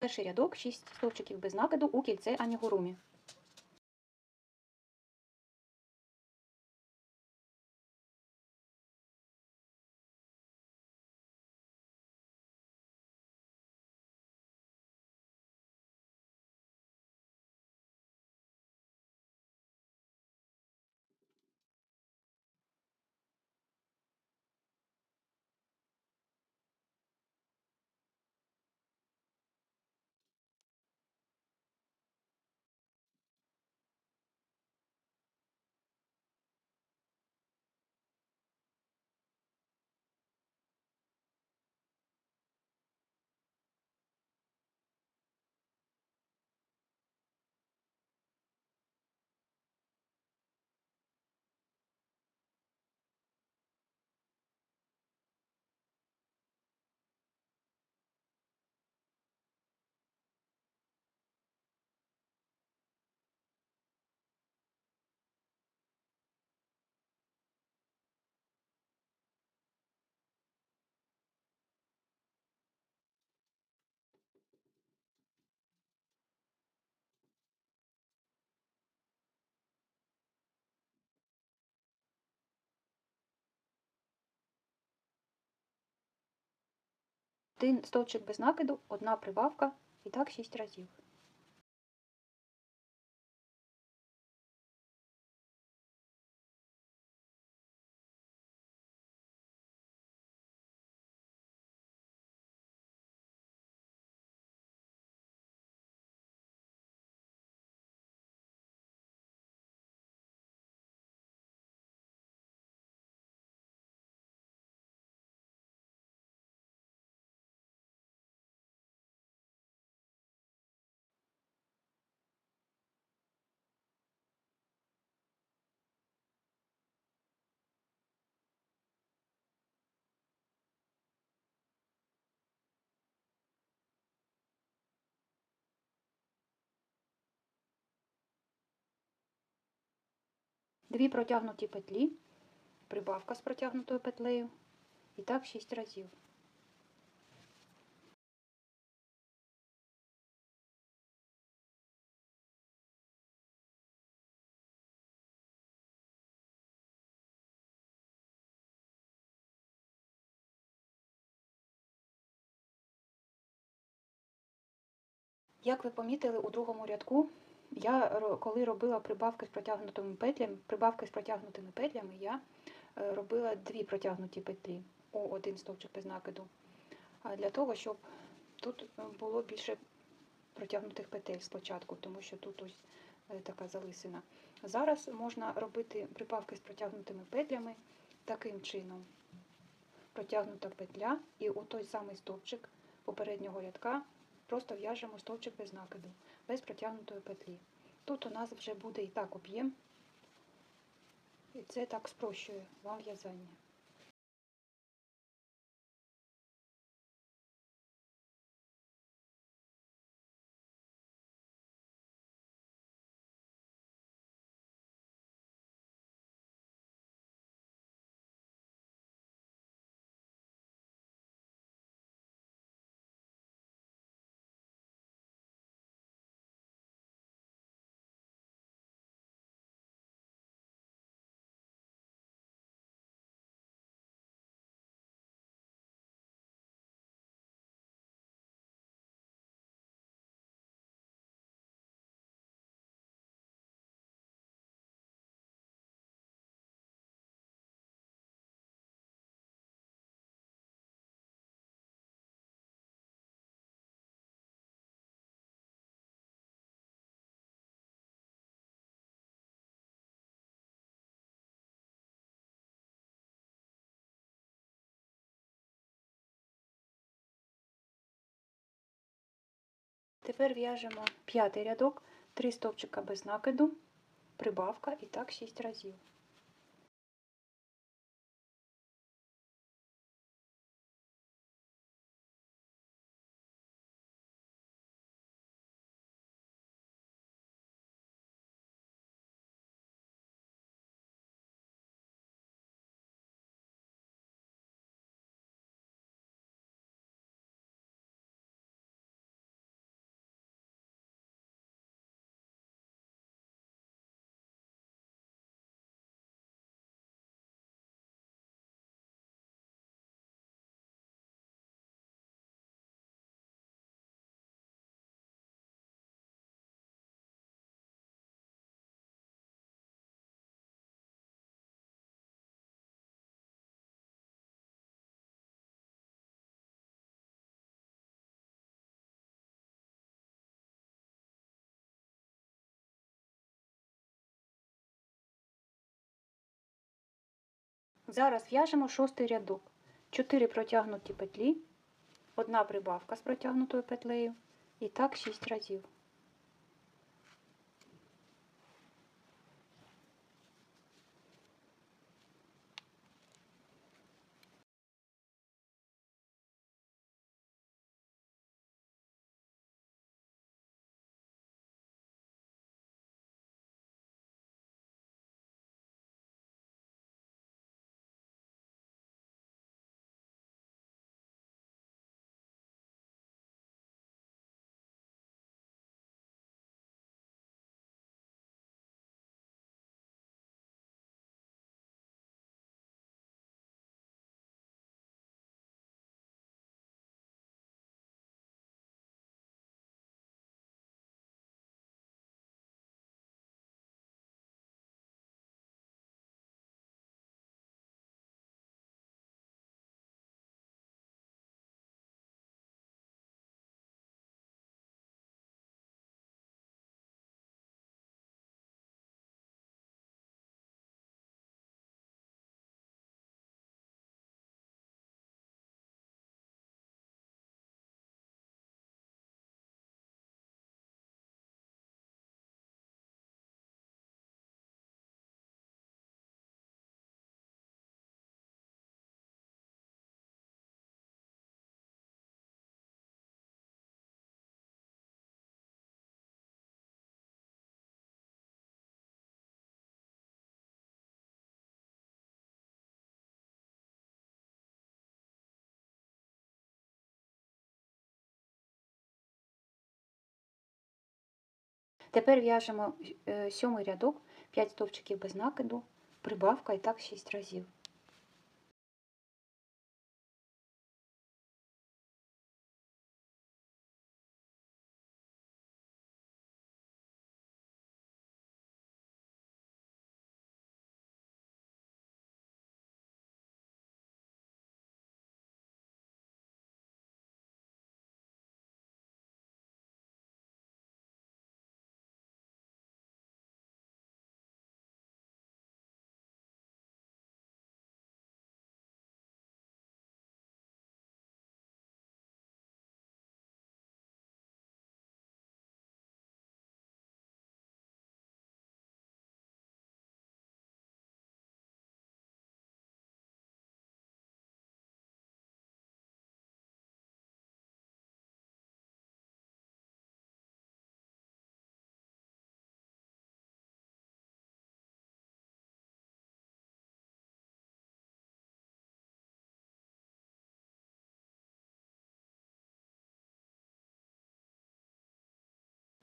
Перший рядок 6 стовпчиків без накиду у кільце амігурумі. Один стовпчик без накиду, одна прибавка і так 6 разів. Дві протягнуті петлі, прибавка з протягнутою петлею. І так 6 разів. Як ви помітили, у другому рядку я, коли робила прибавки з протягнутими петлями, прибавки з протягнутими петлями, я е, робила дві протягнуті петлі у один стовпчик без накиду. Для того, щоб тут е, було більше протягнутих петель спочатку, тому що тут ось е, така залисина. Зараз можна робити прибавки з протягнутими петлями таким чином. Протягнута петля і у той самий стовпчик попереднього рядка просто в'яжемо стовпчик без накиду, без протягнутої петлі. Тут у нас вже буде і так об'єм, і це так спрощує вам в'язання. Тепер в'яжемо п'ятий рядок, три стовпчика без накиду, прибавка і так 6 разів. Зараз в'яжемо шостий рядок. 4 протягнуті петлі, одна прибавка з протягнутою петлею. І так 6 разів. Тепер в'яжемо е, сьомий рядок, 5 стовпчиків без накиду, прибавка і так 6 разів.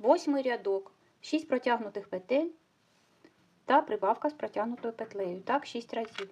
Восьмий рядок, 6 протягнутих петель та прибавка з протягнутою петлею. Так 6 разів.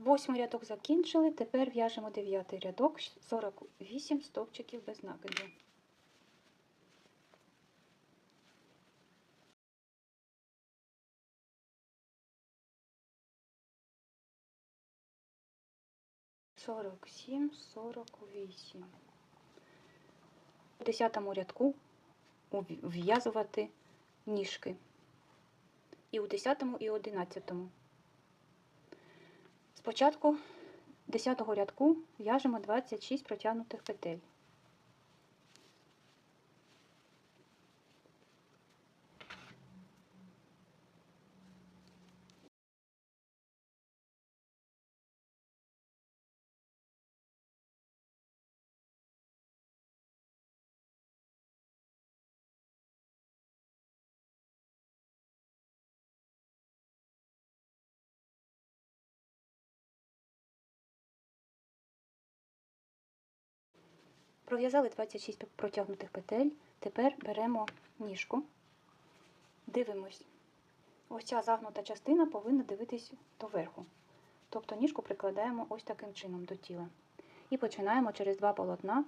Восьмий рядок закінчили, тепер в'яжемо дев'ятий рядок, 48 стовпчиків без накиду. Сорок сім, сорок вісім. У десятому рядку ув- вв'язувати ніжки. І у десятому, і одинадцятому. Спочатку 10 рядку в'яжемо 26 протягнутих петель. Пров'язали 26 протягнутих петель. Тепер беремо ніжку, дивимось. Ось ця загнута частина повинна дивитись доверху. Тобто ніжку прикладаємо ось таким чином до тіла. І починаємо через два полотна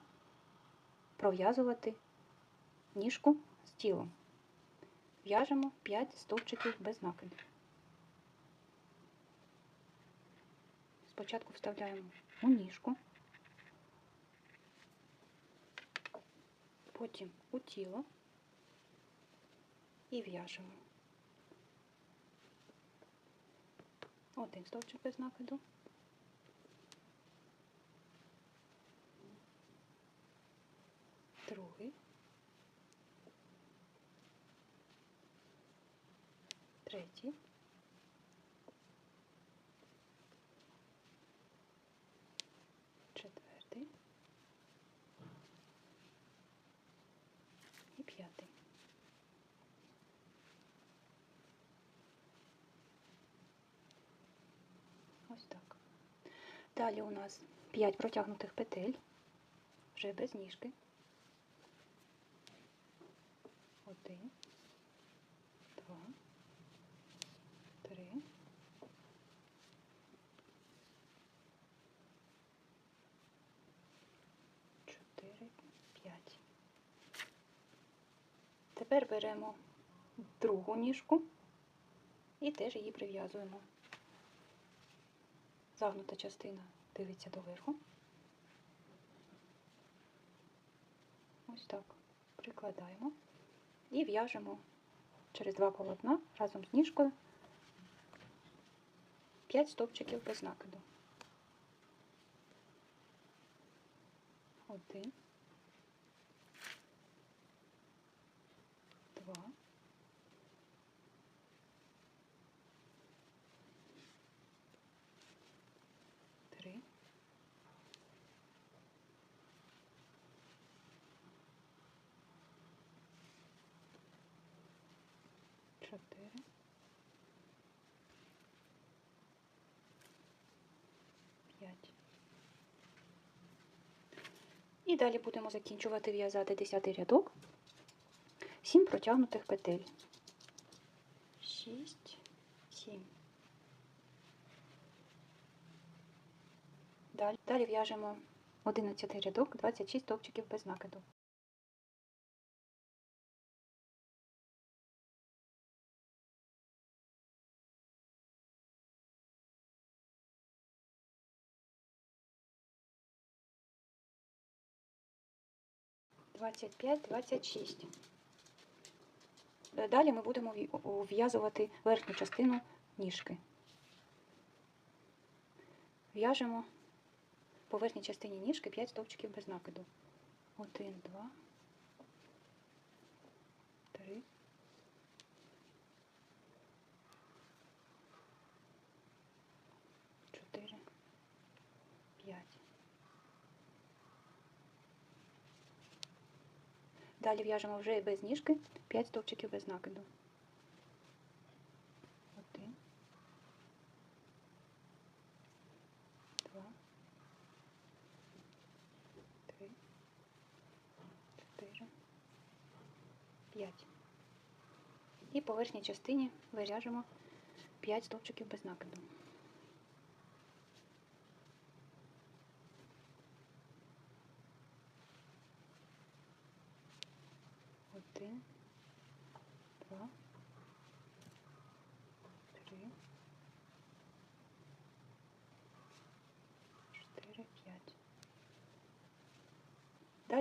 пров'язувати ніжку з тілом. В'яжемо 5 стовпчиків без накиду. Спочатку вставляємо у ніжку. Потім у тіло і в'яжемо. Один стовпчик без накиду. Другий. Третій. Четвертий. і п'ятий. Ось так. Далі у нас 5 протягнутих петель, вже без ніжки. Один, два, три. Чотири, п'ять. Тепер беремо другу ніжку і теж її прив'язуємо. Загнута частина дивиться доверху. Ось так. Прикладаємо і в'яжемо через два полотна разом з ніжкою 5 стовпчиків без накиду. Один. два, три, чотири, п'ять. І далі будемо закінчувати в'язати 10 рядок. 7 протягнутих петель. 6, 7. Далі, далі в'яжемо 11 рядок, 26 стовпчиків без накиду. Двадцять п'ять, двадцять шість. Е, Далі ми будемо в'я- в'язувати верхню частину ніжки. В'яжемо по верхній частині ніжки 5 стовпчиків без накиду. 1, 2, 3, 4, 5. Далі в'яжемо вже без ніжки 5 стовпчиків без накиду. 5. І по верхній частині виряжемо 5 стовпчиків без накиду.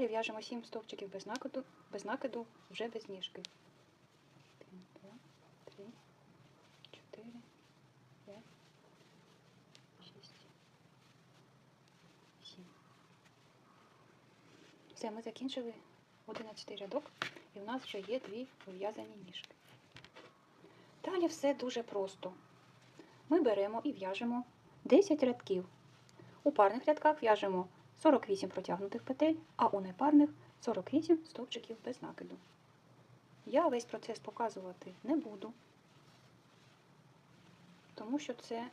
Далі в'яжемо 7 стовпчиків без накиду, без накиду вже без ніжки. 1, 2, 3, 4, 5, 6, 7. Все, ми закінчили 11 рядок, і в нас вже є дві вив'язані ніжки. Далі все дуже просто. Ми беремо і в'яжемо 10 рядків. У парних рядках в'яжемо 48 протягнутих петель, а у непарних 48 стовпчиків без накиду. Я весь процес показувати не буду, тому що це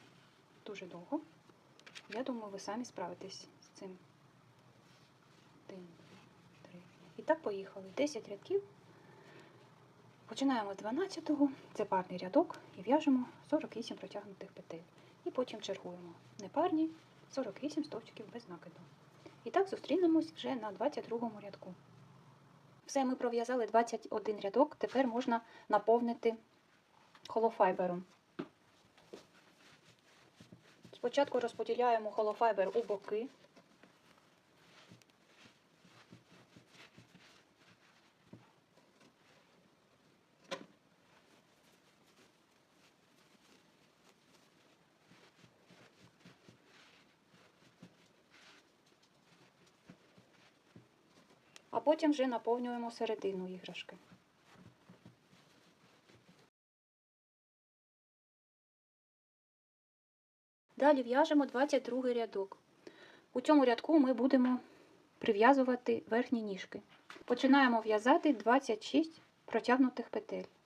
дуже довго. Я думаю, ви самі справитесь з цим. Один, три. І так поїхали. 10 рядків. Починаємо з 12-го, це парний рядок, і в'яжемо 48 протягнутих петель. І потім чергуємо непарні 48 стовпчиків без накиду. І так зустрінемось вже на 22 рядку. Все, ми пров'язали 21 рядок, тепер можна наповнити холофайбером. Спочатку розподіляємо холофайбер у боки. А потім вже наповнюємо середину іграшки. Далі в'яжемо 22 рядок. У цьому рядку ми будемо прив'язувати верхні ніжки. Починаємо в'язати 26 протягнутих петель.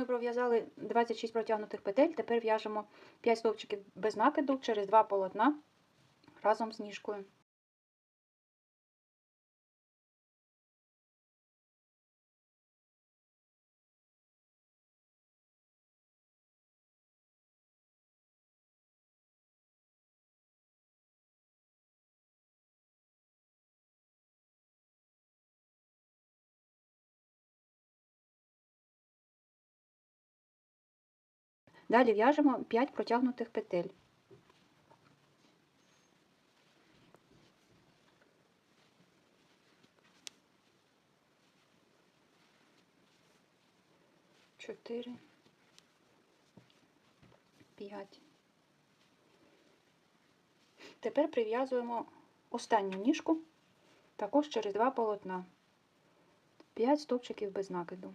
Ми пров'язали 26 протягнутих петель, тепер в'яжемо 5 стовпчиків без накиду через 2 полотна разом з ніжкою. Далі в'яжемо 5 протягнутих петель. Чотири, п'ять. Тепер прив'язуємо останню ніжку також через два полотна. 5 стовпчиків без накиду.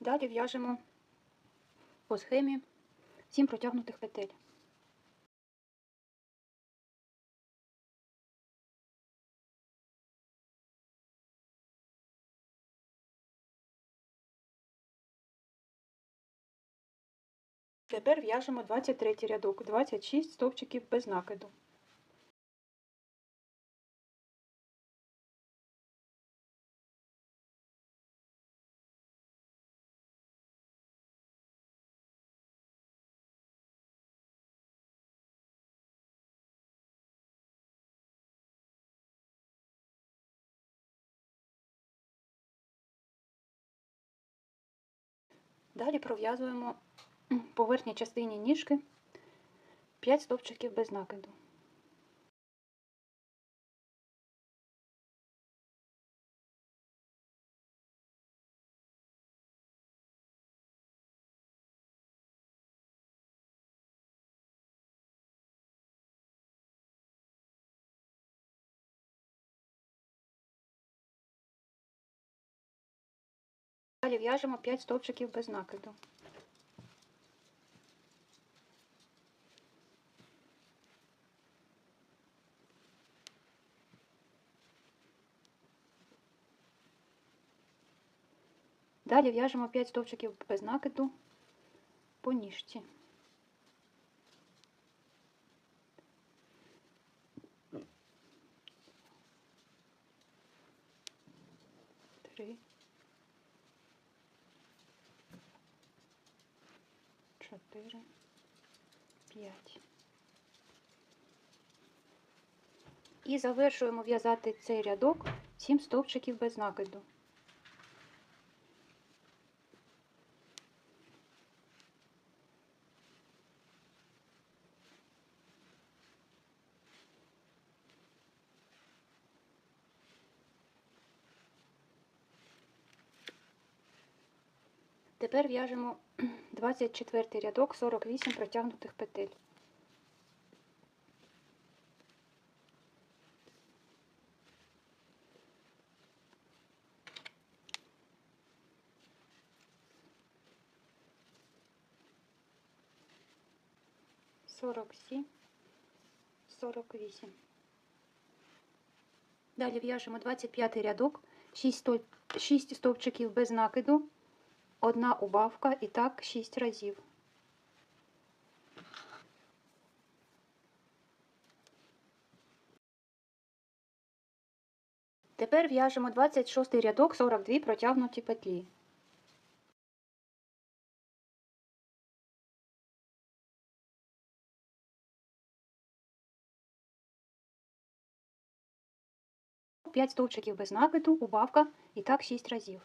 Далі в'яжемо по схемі 7 протягнутих петель. Тепер в'яжемо 23 рядок, 26 стовпчиків без накиду. Далі пров'язуємо по верхній частині ніжки 5 стовпчиків без накиду. Далі в'яжемо 5 стовпчиків без накиду. Далі в'яжемо 5 стовпчиків без накиду по ніжці. 4, 5. І завершуємо в'язати цей рядок 7 стовпчиків без накиду. Тепер в'яжемо 24 рядок 48 протягнутих петель. Сорок сім, сорок вісім. Далі в'яжемо 25 рядок, 6, стовпчиків без накиду, одна убавка і так 6 разів. Тепер в'яжемо 26 рядок 42 протягнуті петлі. П'ять стовпчиків без накиду, убавка і так 6 разів.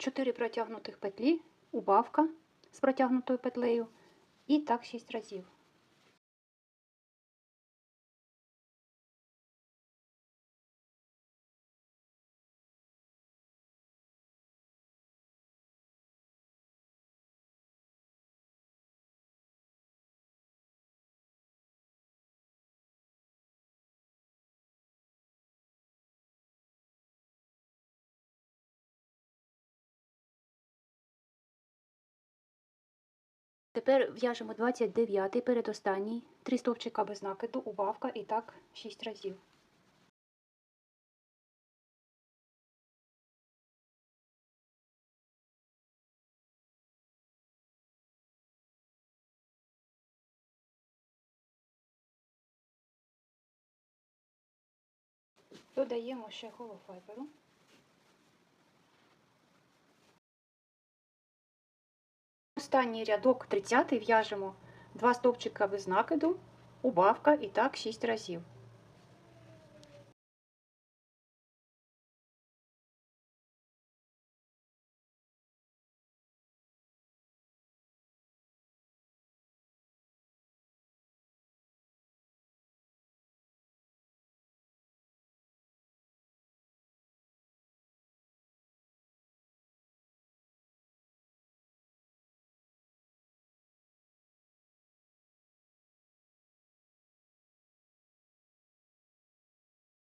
Чотири протягнутих петлі, убавка з протягнутою петлею і так 6 разів. Тепер в'яжемо 29 передостанній, 3 стовпчика без накиду, убавка і так 6 разів. Додаємо ще холофайберу. Останній рядок 30 в'яжемо 2 стовпчика без накиду, убавка і так 6 разів.